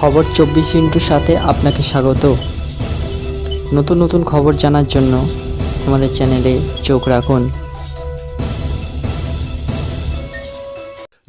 খবর চব্বিশ ইন্টুর সাথে আপনাকে স্বাগত। নতুন নতুন খবর জানার জন্য আমাদের চ্যানেলে চোখ রাখুন।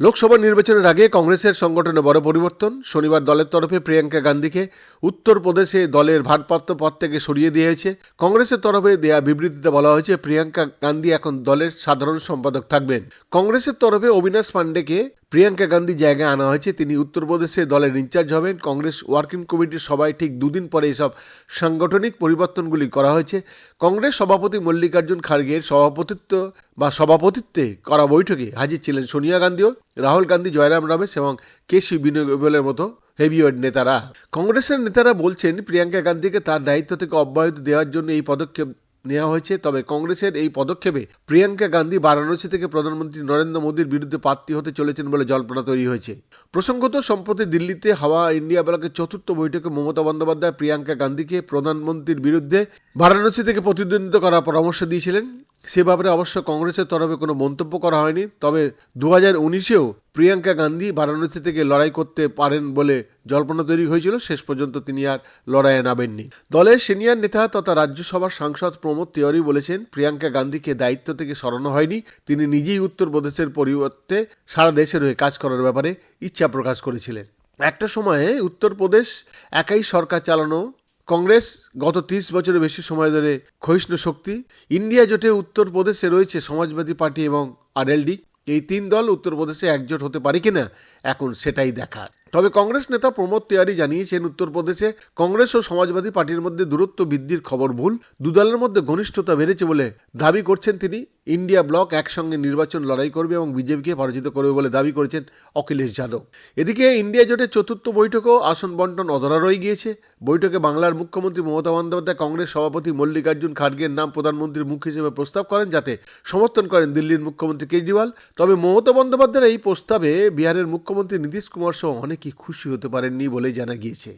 লোকসভা নির্বাচনের আগে কংগ্রেসের সংগঠনে বড় পরিবর্তন। শনিবার দলের তরফে প্রিয়াঙ্কা গান্ধীকে উত্তরপ্রদেশে দলের ভারপ্রাপ্ত পদ থেকে সরিয়ে দেওয়া হয়েছে। কংগ্রেসের তরফে দেয়া বিবৃতিতে বলা হয়েছে, প্রিয়াঙ্কা গান্ধী এখন দলের সাধারণ সম্পাদক থাকবেন। কংগ্রেসের তরফে অবিনাশ পান্ডেকে প্রিয়াঙ্কা গান্ধী জায়গায় আনা হয়েছে, তিনি উত্তরপ্রদেশে দলের ইনচার্জ হবেন। কংগ্রেস ওয়ার্কিং কমিটির সভায় ঠিক দুদিন পরে এসব সাংগঠনিক পরিবর্তনগুলি করা হয়েছে। কংগ্রেস সভাপতি মল্লিকার্জুন খার্গের সভাপতিত্ব বা সভাপতিত্বে করা বৈঠকে হাজির ছিলেন সোনিয়া গান্ধীও, রাহুল গান্ধী, জয়রাম রমেশ এবং কেসি বিনোবেলের মতো হেভিওয়েট নেতারা। কংগ্রেসের নেতারা বলছেন, প্রিয়াঙ্কা গান্ধীকে তার দায়িত্ব থেকে অব্যাহতি দেওয়ার জন্য এই পদক্ষেপ নেওয়া হয়েছে। তবে কংগ্রেসের এই পদক্ষেপে প্রিয়াঙ্কা গান্ধী বারাণসী থেকে প্রধানমন্ত্রী নরেন্দ্র মোদীর বিরুদ্ধে প্রার্থী হতে চলেছেন বলে জল্পনা তৈরি হয়েছে। প্রসঙ্গত, সম্প্রতি দিল্লিতে হাওয়া ইন্ডিয়া ব্লকের চতুর্থ বৈঠকে মমতা বন্দ্যোপাধ্যায় প্রিয়াঙ্কা গান্ধীকে প্রধানমন্ত্রীর বিরুদ্ধে বারাণসী থেকে প্রতিদ্বন্দ্বিতা করার পরামর্শ দিয়েছিলেন। সে ব্যাপারে অবশ্য কংগ্রেসের তরফে কোনো মন্তব্য করা হয়নি। তবে দু হাজার উনিশেও প্রিয়াঙ্কা গান্ধী বারাণসী থেকে লড়াই করতে পারেন বলে জল্পনা তৈরি হয়েছিল। শেষ পর্যন্ত তিনি আর লড়াইয়ে নামেননি। দলের সিনিয়র নেতা তথা রাজ্যসভার সাংসদ প্রমোদ তিওয়ারি বলেছেন, প্রিয়াঙ্কা গান্ধীকে দায়িত্ব থেকে সরানো হয়নি। তিনি নিজেই উত্তরপ্রদেশের পরিবর্তে সারা দেশের হয়ে কাজ করার ব্যাপারে ইচ্ছা প্রকাশ করেছিলেন। একটা সময়ে উত্তরপ্রদেশ একাই সরকার চালানো কংগ্রেস গত ত্রিশ বছরের বেশি সময় ধরে ক্ষয়িষ্ণু শক্তি। ইন্ডিয়া জোটে উত্তরপ্রদেশে রয়েছে সমাজবাদী পার্টি এবং আরএলডি। এই তিন দল উত্তরপ্রদেশে একজোট হতে পারে কিনা, এখন সেটাই দেখার। তবে কংগ্রেস নেতা প্রমোদ তিওয়ারি জানিয়েছেন, উত্তরপ্রদেশে কংগ্রেস ও সমাজবাদী পার্টির মধ্যে দূরত্ব বৃদ্ধির খবর ভুল। দু দলের মধ্যে ঘনিষ্ঠতা বেড়েছে বলে দাবি করছেন তিনি। ইন্ডিয়া ব্লক একসঙ্গে নির্বাচন লড়াই করবে এবং বিজেপিকে পরাজিত করবে বলে দাবি করেছেন অখিলেশ যাদব। এদিকে ইন্ডিয়া জোটের চতুর্থ বৈঠকেও আসন বন্টন অধরা রয়ে গিয়েছে। বৈঠকে বাংলার মুখ্যমন্ত্রী মমতা বন্দ্যোপাধ্যায়, কংগ্রেস সভাপতি মল্লিকার্জুন খাড়গের নাম প্রধানমন্ত্রীর মুখ হিসেবে প্রস্তাব করেন যাতে সমর্থন করেন দিল্লির মুখ্যমন্ত্রী কেজরিওয়াল। তবে মমতা বন্দ্যোপাধ্যায়ের এই প্রস্তাবে বিহারের মুখ্যমন্ত্রী নীতিশ কুমার সহ অনেকেই খুশি হতে পারেননি বলে জানা গিয়েছে।